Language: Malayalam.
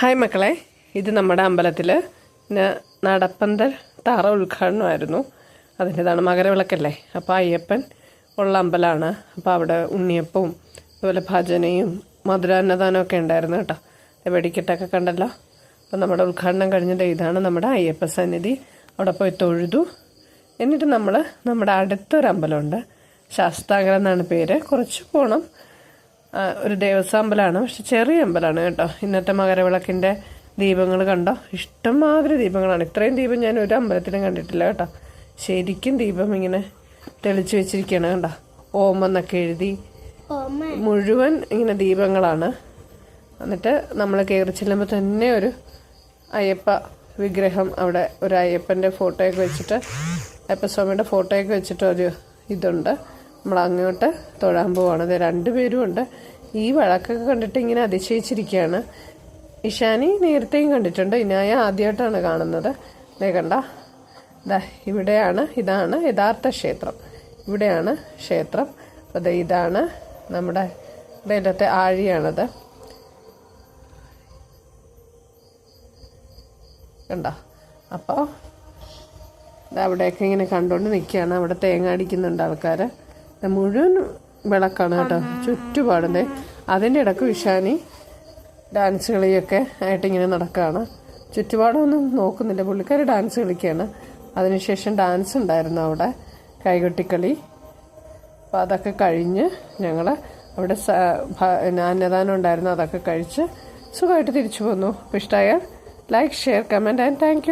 ഹായ് മക്കളെ ഇത് നമ്മുടെ അമ്പലത്തിൽ നടപ്പന്തൽ തറ ഉദ്ഘാടനമായിരുന്നു. അതിന്റെതാണ് മകരവിളക്കല്ലേ? അപ്പോൾ അയ്യപ്പൻ ഉള്ള അമ്പലമാണ് അപ്പോൾ അവിടെ ഉണ്ണിയപ്പവും അതുപോലെ ഭജനയും മധുരാന്നദാനവും ഒക്കെ ഉണ്ടായിരുന്നു കേട്ടോ. വെടിക്കെട്ടൊക്കെ കണ്ടല്ലോ. അപ്പോൾ നമ്മുടെ ഉദ്ഘാടനം കഴിഞ്ഞിട്ട് ഇതാണ് നമ്മുടെ അയ്യപ്പ സന്നിധി. അവിടെ പോയി തൊഴുതു. എന്നിട്ട് നമ്മൾ നമ്മുടെ അടുത്തൊരു അമ്പലമുണ്ട് എന്നാണ് പേര്. കുറച്ച് പോകണം ഒരു ദേവസ്വം അമ്പലമാണ്. പക്ഷെ ചെറിയ അമ്പലമാണ് കേട്ടോ. ഇന്നത്തെ മകരവിളക്കിന്റെ ദീപങ്ങൾ കണ്ടോ? ഇഷ്ടംമാതിരി ദീപങ്ങളാണ്. ഇത്രയും ദീപം ഞാൻ ഒരു അമ്പലത്തിലും കണ്ടിട്ടില്ല കേട്ടോ. ശരിക്കും ദീപം ഇങ്ങനെ തെളിച്ചു വെച്ചിരിക്കുകയാണ് കണ്ടോ? ഓം എന്നൊക്കെ എഴുതി മുഴുവൻ ഇങ്ങനെ ദീപങ്ങളാണ്. എന്നിട്ട് നമ്മൾ കയറി ചെല്ലുമ്പോൾ തന്നെ ഒരു അയ്യപ്പ വിഗ്രഹം അവിടെ ഒരു അയ്യപ്പന്റെ ഫോട്ടോയൊക്കെ വെച്ചിട്ട് അയ്യപ്പസ്വാമിയുടെ ഫോട്ടോയൊക്കെ വെച്ചിട്ട് ഒരു ഇതുണ്ട്. നമ്മൾ അങ്ങോട്ട് തൊഴാൻ പോവാണ്. രണ്ടുപേരും ഉണ്ട്. ഈ വഴക്കൊക്കെ കണ്ടിട്ട് ഇങ്ങനെ അതിശയിച്ചിരിക്കുകയാണ്. ഇഷാനി നേരത്തെയും കണ്ടിട്ടുണ്ട്. ഇനായ ആദ്യമായിട്ടാണ് കാണുന്നത്. ദേ കണ്ട. ഇവിടെയാണ് ഇതാണ് യഥാർത്ഥ ക്ഷേത്രം. ഇവിടെയാണ് ക്ഷേത്രം. അപ്പോൾ ഇതാണ് നമ്മുടെ ഇതിന്റെ ആഴിയാണത്. കണ്ടോ. അപ്പോൾ അവിടെയൊക്കെ ഇങ്ങനെ കണ്ടുകൊണ്ട് നിൽക്കുകയാണ്. അവിടെ തേങ്ങ അടിക്കുന്നുണ്ട് ആൾക്കാർ മുഴുവൻ വിളക്കാണ് കേട്ടോ. ചുറ്റുപാടിന്റെ അതിന്റെ ഇടയ്ക്ക് വിഷാനി ഡാൻസ് കളിയൊക്കെ ആയിട്ട് ഇങ്ങനെ നടക്കുകയാണ് ചുറ്റുപാടൊന്നും നോക്കുന്നില്ല. പുള്ളിക്കാർ ഡാൻസ് കളിക്കുകയാണ് അതിനുശേഷം ഡാൻസ് ഉണ്ടായിരുന്നു അവിടെ. കൈകൊട്ടിക്കളി. അപ്പോൾ അതൊക്കെ കഴിഞ്ഞ് ഞങ്ങൾ അവിടെ അന്നദാനം ഉണ്ടായിരുന്നു. അതൊക്കെ കഴിച്ച് സുഖമായിട്ട് തിരിച്ചു പോന്നു. അപ്പോൾ ഇഷ്ടമായാൽ like share comment and thank